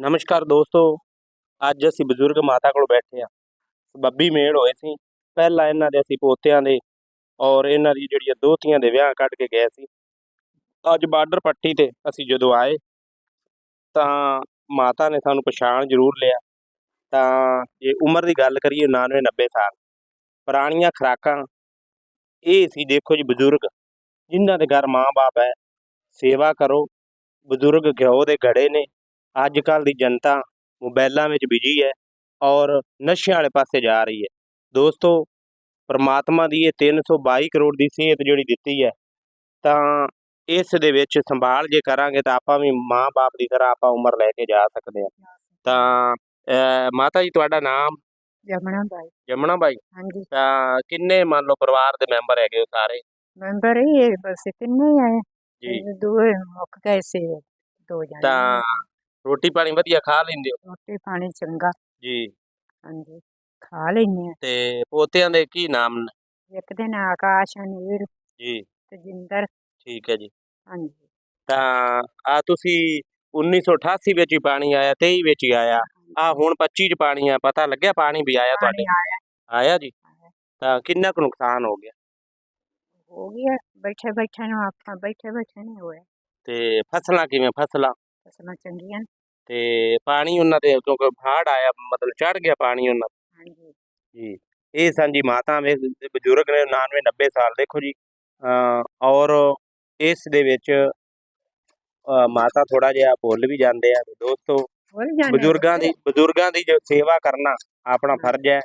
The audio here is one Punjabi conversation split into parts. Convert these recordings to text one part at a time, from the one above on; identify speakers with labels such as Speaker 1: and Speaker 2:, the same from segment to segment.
Speaker 1: ਨਮਸਕਾਰ ਦੋਸਤੋ, ਅੱਜ ਅਸੀਂ ਬਜ਼ੁਰਗ ਮਾਤਾ ਕੋਲ ਬੈਠੇ ਆ ਬੱਬੀ ਮੇਲ ਹੋਏ ਸੀ। ਪਹਿਲਾਂ ਇਹਨਾਂ ਦੇ ਅਸੀਂ ਪੋਤਿਆਂ ਦੇ ਔਰ ਇਹਨਾਂ ਦੀ ਜਿਹੜੀਆਂ ਦੋਤੀਆਂ ਦੇ ਵਿਆਹ ਕੱਢ ਕੇ ਗਏ ਸੀ। ਅੱਜ ਬਾਰਡਰ ਪੱਟੀ ਤੇ ਅਸੀਂ ਜਦੋਂ ਆਏ, ਤਾਂ ਮਾਤਾ ਨੇ ਸਾਨੂੰ ਪਛਾਣ ਜ਼ਰੂਰ ਲਿਆ। ਤਾਂ ਜੇ ਉਮਰ ਦੀ ਗੱਲ ਕਰੀਏ 99 90 ਸਾਲ, ਪੁਰਾਣੀਆਂ ਖੁਰਾਕਾਂ ਇਹ ਸੀ ਦੇਖੋ ਜੀ ਬਜ਼ੁਰਗ, ਜਿਨ੍ਹਾਂ ਦੇ ਘਰ ਮਾਂ-ਬਾਪ ਹੈ, ਸੇਵਾ ਕਰੋ, ਬਜ਼ੁਰਗ ਘਿਓ ਦੇ ਘੜੇ ਨੇ ਅੱਜ ਕੱਲ ਦੀ ਜਨਤਾ ਮੋਬਾਈਲਾਂ ਵਿੱਚ ਬਿਜ਼ੀ ਹੈ ਔਰ ਨਸ਼ਿਆਂ ਵਾਲੇ ਪਾਸੇ ਜਾ ਰਹੀ ਹੈ। ਦੋਸਤੋ ਪ੍ਰਮਾਤਮਾ ਦੀ ਇਹ 322 ਕਰੋੜ ਦੀ ਸਿਹਤ ਜਿਹੜੀ ਦਿੱਤੀ ਹੈ ਤਾਂ ਇਸ ਦੇ ਵਿੱਚ ਸੰਭਾਲ ਜੇ ਕਰਾਂਗੇ ਤਾਂ ਆਪਾਂ ਵੀ ਮਾਂ-ਬਾਪ ਦੀ ਤਰ੍ਹਾਂ ਆਪਾਂ ਉਮਰ ਲੈ ਕੇ ਜਾ ਸਕਦੇ ਹਾਂ। ਤਾਂ ਮਾਤਾ ਜੀ ਤੁਹਾਡਾ ਨਾਮ?
Speaker 2: ਜਮਣਾ ਬਾਈ।
Speaker 1: ਜਮਣਾ ਬਾਈ।
Speaker 2: ਹਾਂਜੀ।
Speaker 1: ਤਾਂ ਕਿੰਨੇ ਮੰਨ ਲਓ ਪਰਿਵਾਰ ਦੇ ਮੈਂਬਰ ਹੈਗੇ ਸਾਰੇ?
Speaker 2: ਮੈਂਬਰ ਹੀ ਬਸ ਕਿੰਨੇ ਆਏ।
Speaker 1: ਜੀ।
Speaker 2: ਦੋ ਮੁੱਕ ਗਏ ਸੀ ਦੋ ਜਣੇ।
Speaker 1: ਤਾਂ ਰੋਟੀ ਪਾਣੀ ਵਧੀਆ ਖਾ ਲੈਂਦੇ ਹੋ?
Speaker 2: ਰੋਟੀ ਪਾਣੀ ਚੰਗਾ।
Speaker 1: ਜੀ।
Speaker 2: ਹਾਂਜੀ ਖਾ ਲੈਨੇ ਆ
Speaker 1: ਤੇ ਪੋਤਿਆਂ ਦੇ ਕੀ ਨਾਮ ਨੇ?
Speaker 2: ਇੱਕ ਦਿਨ ਆਕਾਸ਼ ਅਨੀਰ
Speaker 1: ਜੀ।
Speaker 2: ਤੇ ਜਿੰਦਰ।
Speaker 1: ਠੀਕ ਹੈ ਜੀ।
Speaker 2: ਹਾਂਜੀ।
Speaker 1: ਤਾਂ ਆ ਤੁਸੀਂ 1988 ਵਿੱਚ ਹੀ ਪਾਣੀ ਆਇਆ 23 ਵਿੱਚ ਹੀ ਆਇਆ। ਆ ਹੁਣ 25 ਚ ਪਾਣੀ ਆ ਪਤਾ ਲੱਗਿਆ ਪਾਣੀ ਵੀ ਆਇਆ
Speaker 2: ਪਾਣੀ
Speaker 1: ਤੁਹਾਡੇ?
Speaker 2: ਆਇਆ।
Speaker 1: ਆਇਆ ਜੀ?
Speaker 2: ਆਇਆ।
Speaker 1: ਤਾਂ ਕਿੰਨਾ ਕੁ ਨੁਕਸਾਨ ਹੋ ਗਿਆ?
Speaker 2: ਹੋ ਗਿਆ ਬੈਠੇ ਬੈਠੇ ਨੂੰ ਆਪਾਂ ਬੈਠੇ ਬੈਠੇ ਨਹੀਂ ਹੋਇਆ।
Speaker 1: ਤੇ ਫਸਲਾਂ ਕਿਵੇਂ ਫਸਲਾਂ?
Speaker 2: ਫਸਲਾਂ ਚੰਗੀਆਂ।
Speaker 1: ਤੇ ਪਾਣੀ ਉਹਨਾਂ ਦੇ ਕਿਉਂਕਿ ਫਾੜ ਆਇਆ ਮਤਲਬ ਚੜ ਗਿਆ ਪਾਣੀ ਉਹਨਾਂ ਦਾ।
Speaker 2: ਹਾਂਜੀ
Speaker 1: ਜੀ ਇਹ ਸਾਂਝੀ ਮਾਤਾ ਵੇ ਬਜ਼ੁਰਗ ਨੇ 99 90 ਸਾਲ ਦੇਖੋ ਜੀ ਔਰ ਇਸ ਦੇ ਵਿੱਚ ਮਾਤਾ ਥੋੜਾ ਜਿਹਾ ਭੁੱਲ ਵੀ ਜਾਂਦੇ ਆ ਦੋਸਤੋ
Speaker 2: ਜਾਂਦੇ
Speaker 1: ਬਜ਼ੁਰਗਾਂ ਦੀ ਬਜ਼ੁਰਗਾਂ ਦੀ ਜੋ ਸੇਵਾ ਕਰਨਾ ਆਪਣਾ ਫਰਜ਼ ਹੈ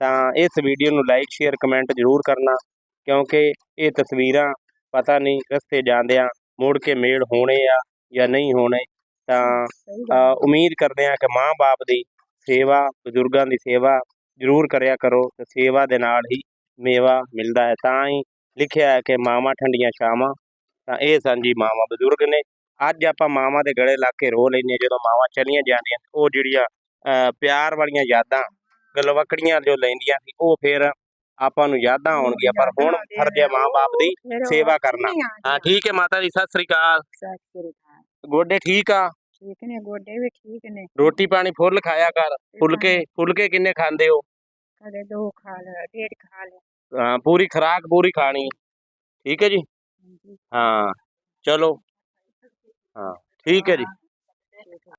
Speaker 1: ਤਾਂ ਇਸ ਵੀਡੀਓ ਨੂੰ ਲਾਈਕ ਸ਼ੇਅਰ ਕਮੈਂਟ ਜ਼ਰੂਰ ਕਰਨਾ ਕਿਉਂਕਿ ਇਹ ਤਸਵੀਰਾਂ ਪਤਾ ਨਹੀਂ ਰਸਤੇ ਜਾਂਦਿਆਂ ਮੁੜ ਕੇ ਮੇਲ ਹੋਣੇ ਆ ਜਾਂ ਨਹੀਂ ਹੋਣੇ ਤਾਂ ਉਮੀਦ ਕਰਦੇ ਹਾਂ ਕਿ ਮਾਂ-ਬਾਪ ਦੀ ਸੇਵਾ ਬਜ਼ੁਰਗਾਂ ਦੀ ਸੇਵਾ ਜ਼ਰੂਰ ਕਰਿਆ ਕਰੋ ਤੇ ਸੇਵਾ ਦੇ ਨਾਲ ਹੀ ਮੇਵਾ ਮਿਲਦਾ ਹੈ। ਤਾਂ ਹੀ ਲਿਖਿਆ ਹੈ ਕਿ ਮਾਵਾਂ ਠੰਡੀਆਂ ਛਾਵਾਂ ਤਾਂ ਇਹ ਸਾਂਝੀ ਮਾਵਾਂ ਬਜ਼ੁਰਗ ਨੇ। ਅੱਜ ਆਪਾਂ ਮਾਵਾਂ ਦੇ ਗਲੇ ਲਾ ਕੇ ਰੋ ਹਾਂ ਜਦੋਂ ਮਾਵਾਂ ਚਲੀਆਂ ਜਾਂਦੀਆਂ ਉਹ ਜਿਹੜੀਆਂ ਪਿਆਰ ਵਾਲੀਆਂ ਯਾਦਾਂ ਗਲਵਕੜੀਆਂ ਜੋ ਲੈਂਦੀਆਂ ਸੀ ਉਹ ਫਿਰ ਆਪਾਂ ਨੂੰ ਯਾਦਾਂ ਆਉਣਗੀਆਂ। ਪਰ ਹੁਣ ਫਰਜ਼ ਹੈ ਮਾਂ-ਬਾਪ ਦੀ ਸੇਵਾ ਕਰਨਾ।
Speaker 2: ਆ
Speaker 1: ਹਾਂ ਠੀਕ ਹੈ ਮਾਤਾ ਜੀ ਸਤਿ ਸ੍ਰੀ ਅਕਾਲ।
Speaker 2: ਸਤਿ ਸ੍ਰੀ ਅਕਾਲ।
Speaker 1: ਗੋਡੇ ਠੀਕ ਆ?
Speaker 2: ਠੀਕ ਨੇ ਗੋਡੇ ਵੀ ਠੀਕ ਨੇ।
Speaker 1: ਰੋਟੀ ਪਾਣੀ ਫੁੱਲ ਖਾਇਆ ਕਰ ਫੁਲਕੇ ਫੁਲਕੇ ਕਿੰਨੇ ਖਾਂਦੇ ਹੋ?
Speaker 2: ਕਦੇ ਦੋ ਖਾ ਲਿਆ ਡੇਢ ਖਾ ਲਿਆ
Speaker 1: ਹਾਂ ਪੂਰੀ ਖੁਰਾਕ ਪੂਰੀ ਖਾਣੀ। ਠੀਕ ਹੈ ਜੀ? ਹਾਂ ਚਲੋ। ਹਾਂ ਠੀਕ ਹੈ ਜੀ।